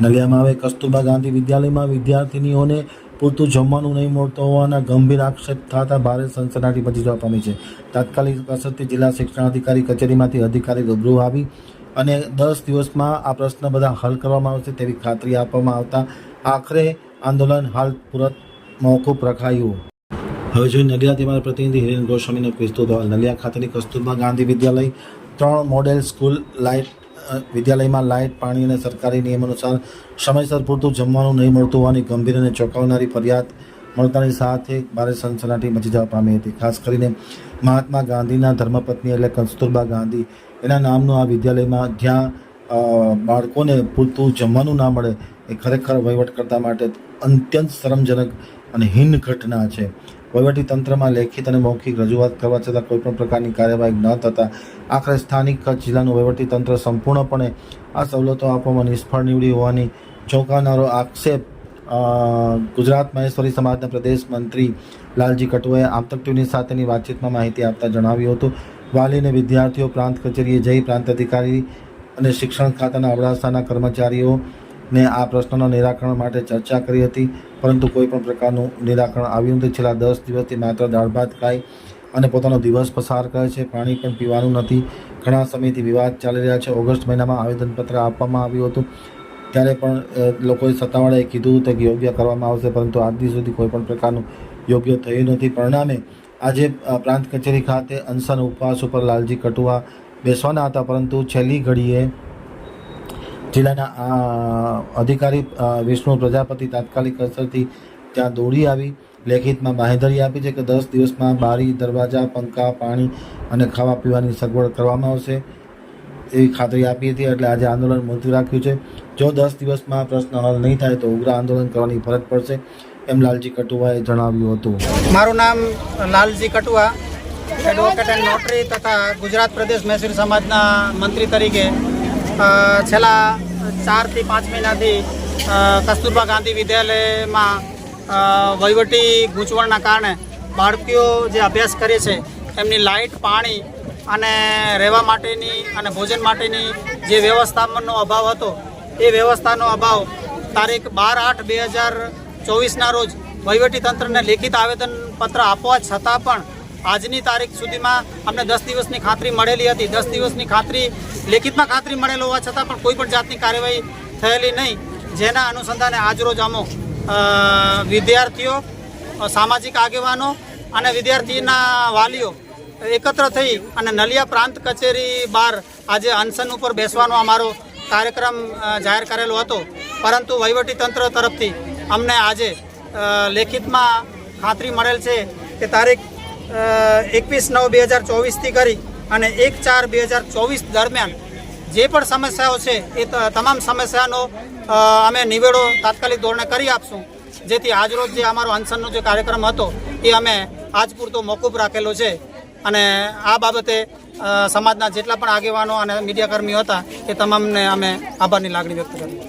નલિયામાં હવે કસ્તુરબા ગાંધી વિદ્યાલયમાં વિદ્યાર્થીનીઓને પૂરતું જમવાનું નહીં મળતું હોવાના ગંભીર આક્ષેપ થતા ભારે સનસનાટી મચી પામી છે. તાત્કાલિક અસરથી જિલ્લા શિક્ષણાધિકારી કચેરીમાંથી અધિકારી રૂબરૂ આવી અને દસ દિવસમાં આ પ્રશ્ન બધા હલ કરવામાં આવશે તેવી ખાતરી આપવામાં આવતા આખરે આંદોલન હાલ પૂરત મોકૂફ રખાયું. હવે જોઈએ નલિયાથી અમારા પ્રતિનિધિ હિરેન ગોસ્વામીનો વિસ્તૃત નલિયા ખાતેની કસ્તુરબા ગાંધી વિદ્યાલય ત્રણ મોડેલ સ્કૂલ લાઇટ વિદ્યાલયમાં લાઇટ, પાણી અને સરકારી નિયમ અનુસાર સમયસર પૂરતું જમવાનું નહીં મળતું હોવાની ગંભીર અને ચોંકાવનારી ફરિયાદ મળતાની સાથે ભારે સનસનાટી મચી જવા પામી હતી. ખાસ કરીને મહાત્મા ગાંધીના ધર્મપત્ની એટલે કસ્તુરબા ગાંધી. એના નામનું આ વિદ્યાલયમાં જ્યાં બાળકોને પૂરતું જમવાનું ના મળે, એ ખરેખર વહીવટકર્તા માટે અત્યંત શરમજનક અને હીન ઘટના છે. તંત્રમાં લેખિત અને મૌખિક રજૂઆત કરવા છતાં કોઈપણ પ્રકારની કાર્યવાહી ન થતાં આખરે સ્થાનિક કચ્છ જિલ્લાનું તંત્ર સંપૂર્ણપણે આ સવલતો આપવામાં નિષ્ફળ નીવડી હોવાની ચોંકાવનારો આક્ષેપ ગુજરાત મહેશ્વરી સમાજના પ્રદેશ મંત્રી લાલજી કટુઆએ આમતક ટીવી સાથેની વાતચીતમાં માહિતી આપતા જણાવ્યું હતું. વાલી અને વિદ્યાર્થીઓ પ્રાંત કચેરીએ જઈ પ્રાંત અધિકારી અને શિક્ષણ ખાતાના અબડાસાના કર્મચારીઓને આ પ્રશ્નના નિરાકરણ માટે ચર્ચા કરી હતી, પરંતુ કોઈ પણ પ્રકારનું નિરાકરણ આવ્યું નથી. છેલ્લા દસ દિવસથી માત્ર દાળ ભાત ખાઈ અને પોતાનો દિવસ પસાર કરે છે. પાણી પણ પીવાનું નથી. ઘણા સમયથી વિવાદ ચાલી રહ્યા છે. ઓગસ્ટ મહિનામાં આવેદનપત્ર આપવામાં આવ્યું હતું. ત્યારે પણ લોકોએ સત્તાવાળાએ કીધું હતું કે યોગ્ય કરવામાં આવશે, પરંતુ આજ સુધી કોઈ પણ પ્રકારનું યોગ્ય થયું નથી. પરિણામે આજે પ્રાંત કચેરી ખાતે અનશન ઉપવાસ ઉપર લાલજી કટુઆ બેસવાના હતા, પરંતુ છેલ્લી ઘડીએ જિલ્લાના અધિકારી વિષ્ણુ પ્રજાપતિ તાત્કાલિક અસરથી ત્યાં દોડી આવી. લેખિતમાં બાહેધરી આપી છે કે દસ દિવસમાં બારી, દરવાજા, પંખા, પાણી અને ખાવા પીવાની સગવડ કરવામાં આવશે. એવી ખાતરી આપી હતી, એટલે આજે આંદોલન મુલતવી રાખ્યું છે. જો દસ દિવસમાં પ્રશ્ન હલ નહીં થાય તો ઉગ્ર આંદોલન કરવાની ફરજ પડશે, એમ લાલજી કટુવાએ જણાવ્યું હતું. મારું નામ Lalji Katua, advocate and notary તથા ગુજરાત પ્રદેશ મહેસૂલ સમાજના મંત્રી તરીકે છેલ્લા ચારથી પાંચ મહિનાથી કસ્તુરબા ગાંધી વિદ્યાલયમાં વહીવટી ગૂંચવણના કારણે બાળકીઓ જે અભ્યાસ કરે છે, એમની લાઇટ, પાણી અને રહેવા માટેની અને ભોજન માટેની જે વ્યવસ્થાનો અભાવ હતો, એ વ્યવસ્થાનો અભાવ તારીખ બાર આઠ બે હજાર ચોવીસના રોજ વહીવટી તંત્રને લેખિત આવેદનપત્ર આપવા છતાં પણ આજની તારીખ સુધીમાં અમને દસ દિવસની ખાતરી મળેલી હતી. દસ દિવસની ખાતરી, લેખિતમાં ખાતરી મળેલ હોવા છતાં પણ કોઈ પણ જાતની કાર્યવાહી થયેલી નહીં. જેના અનુસંધાને આજરોજ અમુક વિદ્યાર્થીઓ સામાજિક આગેવાનો અને વિદ્યાર્થીના વાલીઓ એકત્ર થઈ અને નલિયા પ્રાંત કચેરી બહાર આજે અનશન ઉપર બેસવાનો અમારો કાર્યક્રમ જાહેર કરેલો હતો. પરંતુ વહીવટી તંત્ર તરફથી અમને આજે લેખિતમાં ખાતરી મળેલ છે કે તારીખ એકવીસ નવ બે હજાર ચોવીસથી કરી અને એક ચાર બે હજાર ચોવીસ દરમિયાન જે પણ સમસ્યાઓ છે એ તમામ સમસ્યાનો અમે નિવેડો તાત્કાલિક ધોરણે કરી આપશું. જેથી આજરોજ જે અમારો અનશનનો જે કાર્યક્રમ હતો એ અમે આજ પૂરતો મોકૂફ રાખેલો છે. અને આ બાબતે સમાજના જેટલા પણ આગેવાનો અને મીડિયાકર્મીઓ હતા એ તમામને અમે આભારની લાગણી વ્યક્ત કરી